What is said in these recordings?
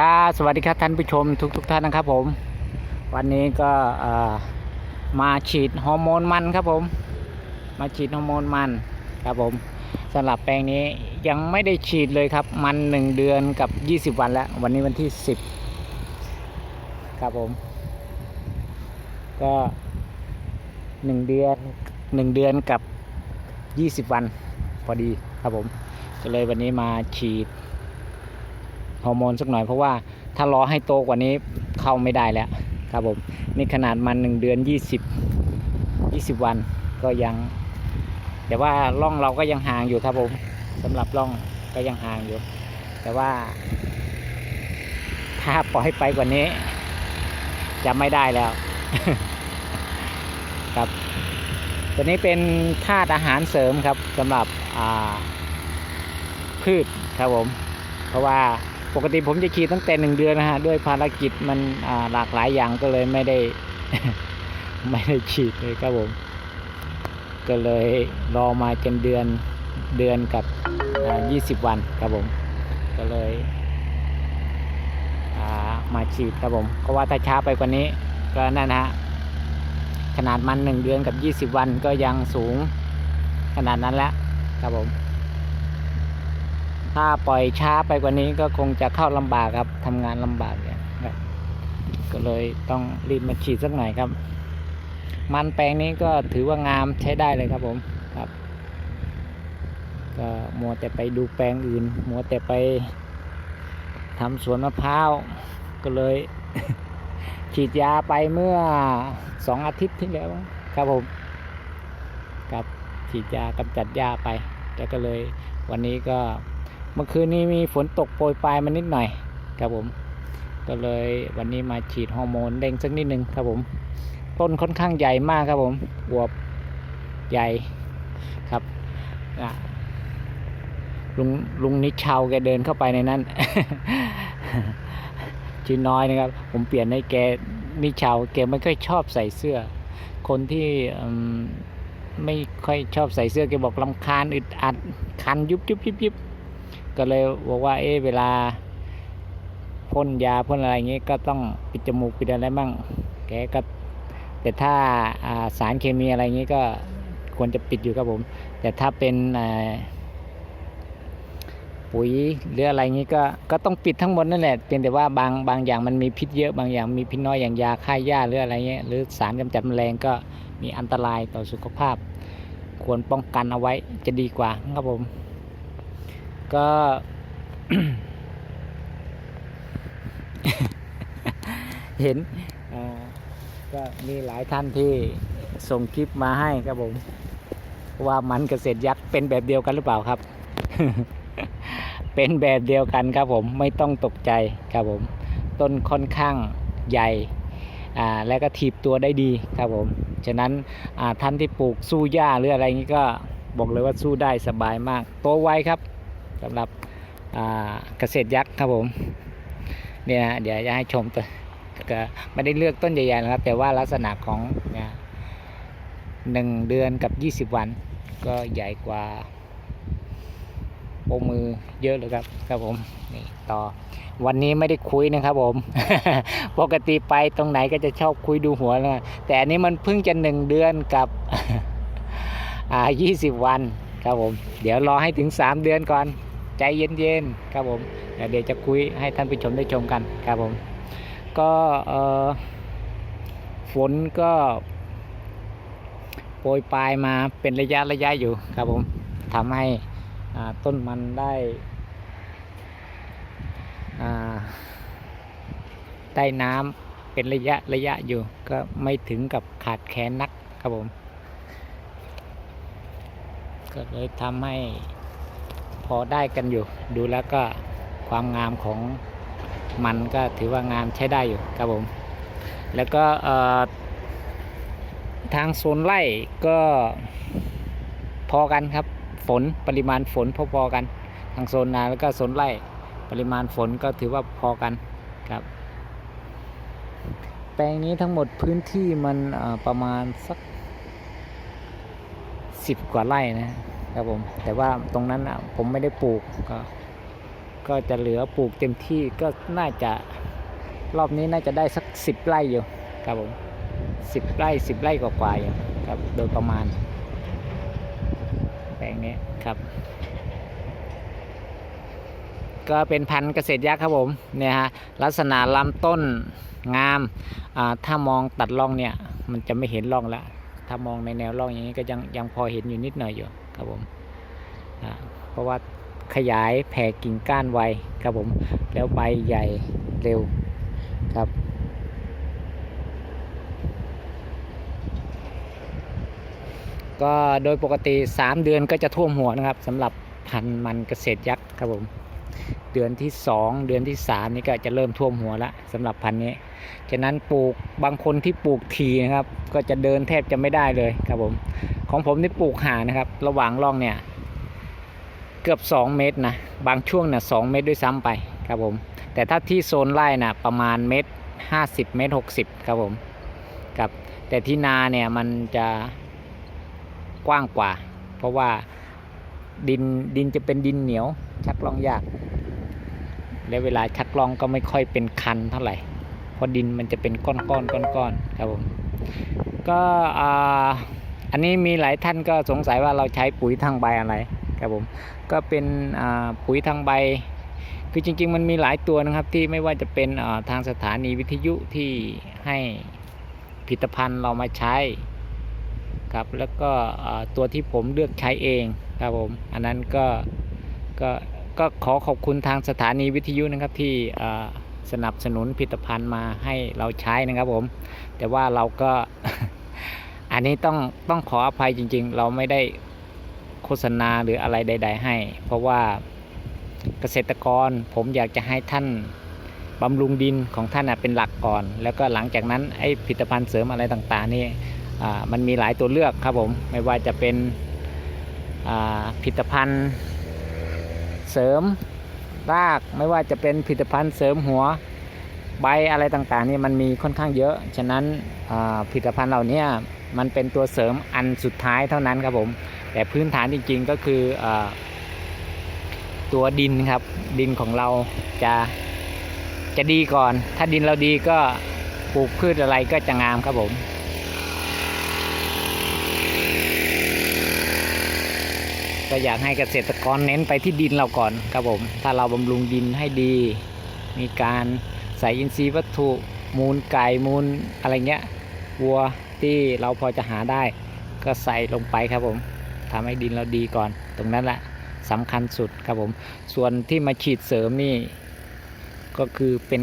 ครับสวัสดีครับท่านผู้ชมทุกทุกๆท่านนะครับผม วันนี้ก็มาฉีดฮอร์โมนมันครับผม มาฉีดฮอร์โมนมันครับผมสำหรับแปลงนี้ยังไม่ได้ฉีดเลยครับมันหนึ่งเดือนกับ20วันแล้ว วันนี้วันที่10ครับผม ก็หนึ่งเดือนหนึ่งเดือนกับ20วันพอดีครับผมก็เลยวันนี้มาฉีด ฮอร์โมนสักหน่อยเพราะว่าถ้ารอให้โตกว่านี้เข้าไม่ได้แล้วครับผมนี่ขนาดมันหนึ่งเดือน 20 20 วันก็ยัง แต่ว่าร่องเราก็ยังห่างอยู่ครับผมสำหรับร่องก็ยังห่างอยู่ แต่ว่า ถ้าปล่อยไปกว่านี้ จะไม่ได้แล้ว ครับ ตัวนี้เป็นธาตุอาหารเสริมครับสำหรับพืชครับผม เพราะว่า ปกติผมจะฉีดตั้งแต่หนึ่งเดือนนะฮะด้วยภารกิจมันหลากหลายอย่างก็เลยไม่ได้ ไม่ได้ฉีดเลยครับผม ก็เลยรอมาจนเดือนเดือนกับยี่สิบวันครับผม ก็เลยมาฉีดครับผมเพราะว่าถ้าช้าไปกว่านี้ก็นั่นนะฮะขนาดมันหนึ่งเดือนกับยี่สิบวันก็ยังสูงขนาดนั้นแล้วครับผม ถ้าปล่อยช้าไปกว่านี้ก็คงจะเข้าลำบากครับทำงานลำบากเนี่ยครับก็เลยต้องรีบมาฉีดสักหน่อยครับ มันแปลงนี้ก็ถือว่างามใช้ได้เลยครับผมครับ ก็มัวแต่ไปดูแปลงอื่น มัวแต่ไปทำสวนมะพร้าวก็เลย ฉีดยาไปเมื่อสองอาทิตย์ที่แล้วครับผมครับฉีดยากำจัดหญ้าไป แล้วก็เลยวันนี้ก็ เมื่อคืนนี้มีฝนตกโปรยปลายมานิดหน่อยครับผม ก็เลยวันนี้มาฉีดฮอร์โมนเด้งสักนิดนึงครับผม ต้นค่อนข้างใหญ่มากครับผมอวบใหญ่ครับอะลุงลุงนิชาวแกเดินเข้าไปในนั้นชื่อน้อยนะครับ ผมเปลี่ยนให้แกนิชาวแกไม่ค่อยชอบใส่เสื้อ คนที่ไม่ค่อยชอบใส่เสื้อแกบอกลำคาญอึดอัดคันยุบยุบยุบยุบ ก็เลยบอกว่า เอ๊ะเวลาพ่นยาพ่นอะไรอย่างงี้ก็ต้องปิดจมูกปิดอะไรบ้างแกก็แต่ถ้าสารเคมีอะไรอย่างงี้ก็ควรจะปิดอยู่ครับผม แต่ถ้าเป็นปุ๋ยหรืออะไรอย่างงี้ก็ก็ต้องปิดทั้งหมดนั่นแหละเพียงแต่ว่าบางบางอย่างมันมีพิษเยอะบางอย่างมีพิษน้อยอย่างยาฆ่าหญ้าหรืออะไรเงี้ยหรือสารกำจัดแมลงก็มีอันตรายต่อสุขภาพ ควรป้องกันเอาไว้จะดีกว่าครับผม ก็ เห็นก็มีหลายท่านที่ส่งคลิปมาให้ครับผม ว่ามันเกษตรยักษ์เป็นแบบเดียวกันหรือเปล่าครับ เป็นแบบเดียวกันครับผมไม่ต้องตกใจครับผม ต้นค่อนข้างใหญ่และก็ถีบตัวได้ดีครับผม ฉะนั้นท่านที่ปลูกสู้หญ้าหรืออะไรงนี้ก็บอกเลยว่าสู้ได้สบายมาก โตไวครับ สำหรับเกษตรยักษ์ครับผมเนี่ยนะเดี๋ยวจะให้ชมตัวก็ไม่ได้เลือกต้นใหญ่ๆนะครับ แต่ว่าลักษณะของเนี่ยหนึ่งเดือนกับ20วัน ก็ใหญ่กว่าโปมือเยอะเลยครับครับผมนี่ต่อวันนี้ไม่ได้คุยนะครับผม ปกติไปตรงไหนก็จะชอบคุยดูหัวนะแต่อันนี้มันเพิ่งจะหนึ่งเดือนกับอ่า20วันครับผม เดี๋ยวรอให้ถึง3เดือนก่อน ใจเย็นๆครับผมเดี๋ยวจะคุยให้ท่านผู้ชมได้ชมกันครับผม ก็ฝนก็โปรยปลายมาเป็นระยะระยะอยู่ครับผมทำให้ต้นมันได้ได้น้ำเป็นระยะระยะอยู่ ก็ไม่ถึงกับขาดแคลนนักครับผม ก็เลยทำให้ พอได้กันอยู่ ดูแล้วก็ความงามของมันก็ถือว่างามใช้ได้อยู่ครับผม แล้วก็ทางโซนไร่ก็พอกันครับ ฝนปริมาณฝนพอๆกัน ทางโซนนาแล้วก็โซนไร่ปริมาณฝนก็ถือว่าพอกันครับ แปลงนี้ทั้งหมดพื้นที่มันประมาณสักสิบกว่าไร่นะ ครับผมแต่ว่าตรงนั้นอะผมไม่ได้ปลูกก็ก็จะเหลือปลูกเต็มที่ก็น่าจะรอบนี้น่าจะได้สักสิบไร่อยู่ครับผมสิบไร่สิบไร่กว่าๆอยู่ครับโดยประมาณแปลงนี้ครับ ก็เป็นพันธุ์เกษตรยักษ์ครับผมเนี่ยฮะลักษณะลำต้นงามอ่าถ้ามองตัดร่องเนี่ยมันจะไม่เห็นร่องละถ้ามองในแนวร่องอย่างนี้ก็ยังยังพอเห็นอยู่นิดหน่อยอยู่ ครับผมเพราะว่าขยายแผ่กิ่งก้านไวครับผม แล้วใบใหญ่เร็วครับก็โดยปกติ 3 เดือนก็จะท่วมหัวนะครับสำหรับพันธุ์มันเกษตรยักษ์ครับผม เดือนที่ 2 เดือนที่ 3 นี่ก็จะเริ่มท่วมหัวละสำหรับพันธุ์นี้ ฉะนั้นปลูกบางคนที่ปลูกทีนะครับ ก็จะเดินแทบจะไม่ได้เลยครับผม ของผมนี่ปลูกห่างนะครับ ระหว่างร่องเนี่ย เกือบ 2 เมตรนะ บางช่วงเนี่ยสเมตรด้วยซ้ำไปครับผม แต่ถ้าที่โซนไร่นะประมาณเมตร50 เมตร 60 ครับผมครับ แต่ที่นาเนี่ยมันจะกว้างกว่า เพราะว่าดินดินจะเป็นดินเหนียวชักล่องยาก และเวลาชักล่องก็ไม่ค่อยเป็นคันเท่าไหร่ เพราะดินมันจะเป็นก้อนๆก้อนๆครับผมก็อ่าอันนี้มีหลายท่านก็สงสัยว่าเราใช้ปุ๋ยทางใบอะไรครับผมก็เป็นอ่าปุ๋ยทางใบ คือจริง ๆ มันมีหลายตัวนะครับที่ไม่ว่าจะเป็นอ่าทางสถานีวิทยุที่ให้ผลิตภัณฑ์เรามาใช้ครับแล้วก็อ่าตัวที่ผมเลือกใช้เองครับผมอันนั้นก็ก็ก็ขอขอบคุณทางสถานีวิทยุนะครับที่อ่า สนับสนุนผลิตภัณฑ์มาให้เราใช้นะครับผม แต่ว่าเราก็ อันนี้ต้องต้องขออภัยจริง ๆ เราไม่ได้โฆษณาหรืออะไรใด ๆ ให้ เพราะว่าเกษตรกรผมอยากจะให้ท่านบำรุงดินของท่านเป็นหลักก่อน แล้วก็หลังจากนั้นไอ้ผลิตภัณฑ์เสริมอะไรต่างๆนี่มันมีหลายตัวเลือกครับผมไม่ว่าจะเป็นผลิตภัณฑ์เสริม รากไม่ว่าจะเป็นผลิตภัณฑ์เสริมหัวใบอะไรต่างๆนี่มันมีค่อนข้างเยอะ ฉะนั้นผลิตภัณฑ์เหล่านี้มันเป็นตัวเสริมอันสุดท้ายเท่านั้นครับผม แต่พื้นฐานจริงๆก็คืออตัวดินครับ ดินของเราจะจะดีก่อน ถ้าดินเราดีก็ปลูกพืชอะไรก็จะงามครับผม ก็อยากให้เกษตรกรเน้นไปที่ดินเราก่อนครับผม ถ้าเราบำรุงดินให้ดี มีการใส่อินทรีย์วัตถุมูลไก่มูลอะไรเงี้ยวัวที่เราพอจะหาได้ ก็ใส่ลงไปครับผมทำให้ดินเราดีก่อน ตรงนั้นแหละสำคัญสุดครับผม ส่วนที่มาฉีดเสริมนี่ ก็คือเป็น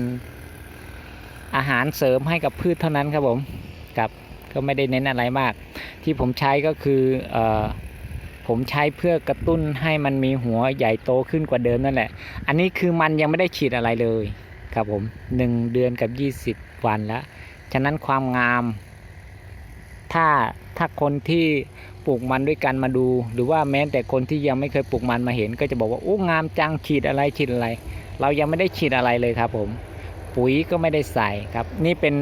อาหารเสริมให้กับพืชเท่านั้นครับผมกับก็ไม่ได้เน้นอะไรมาก ที่ผมใช้ก็คือเออ ผมใช้เพื่อกระตุ้นให้มันมีหัวใหญ่โตขึ้นกว่าเดิมนั่นแหละ อันนี้คือมันยังไม่ได้ฉีดอะไรเลยครับผมหนึ่งเดือนกับ20วันแล้วฉะนั้นความงาม ถ้าถ้าคนที่ปลูกมันด้วยกันมาดู หรือว่าแม้แต่คนที่ยังไม่เคยปลูกมันมาเห็น ก็จะบอกว่าโอ้งามจังฉีดอะไรฉีดอะไร เรายังไม่ได้ฉีดอะไรเลยครับ ผม ปุ๋ยก็ไม่ได้ใส่ครับ นี่เป็น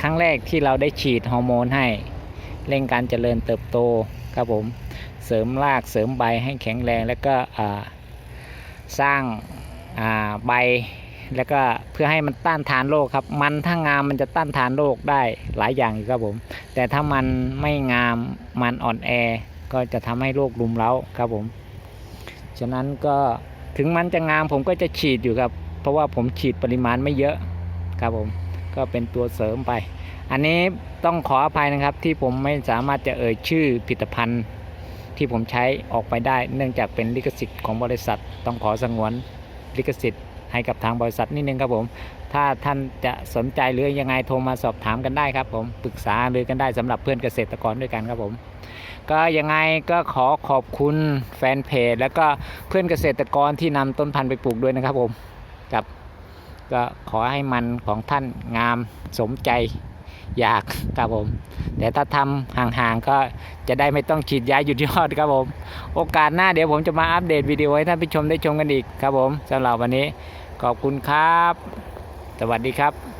ครั้งแรกที่เราได้ฉีดฮอร์โมนให้ เร่งการเจริญเติบโตครับผมเสริมรากเสริมใบให้แข็งแรงแล้วก็สร้างาใบแล้วก็เพื่อให้มันต้านทานโรคครับ มันถ้างามมันจะต้านทานโรคได้หลายอย่างอยู่ครับผม แต่ถ้ามันไม่งามมันอ่อนแอก็จะทำให้โรครุมเร้าครับผม ฉะนั้นก็ถึงมันจะงามผมก็จะฉีดอยู่ครับ เพราะว่าผมฉีดปริมาณไม่เยอะครับผม ก็เป็นตัวเสริมไป อันนี้ ต้องขออภัยนะครับที่ผมไม่สามารถจะเอ่ยชื่อผลิตภัณฑ์ที่ผมใช้ออกไปได้ เนื่องจากเป็นลิขสิทธิ์ของบริษัท ต้องขอสงวนลิขสิทธิ์ให้กับทางบริษัทนิดนึงครับผม ถ้าท่านจะสนใจหรือยังไงโทรมาสอบถามกันได้ครับผมปรึกษาหรือกันได้สำหรับเพื่อนเกษตรกรด้วยกันครับผม ก็ยังไงก็ขอขอบคุณแฟนเพจ แล้วก็เพื่อนเกษตรกรที่นำต้นพันธุ์ไปปลูกด้วยนะครับผมกับก็ขอให้มันของท่านงามสมใจ อยากครับผม แต่ถ้าทำห่างๆก็จะได้ไม่ต้องฉีดยาหยุดยอดครับผม โอกาสหน้าเดี๋ยวผมจะมาอัปเดตวิดีโอให้ท่านผู้ชมได้ชมกันอีกครับผมสำหรับวันนี้ขอบคุณครับ สวัสดีครับ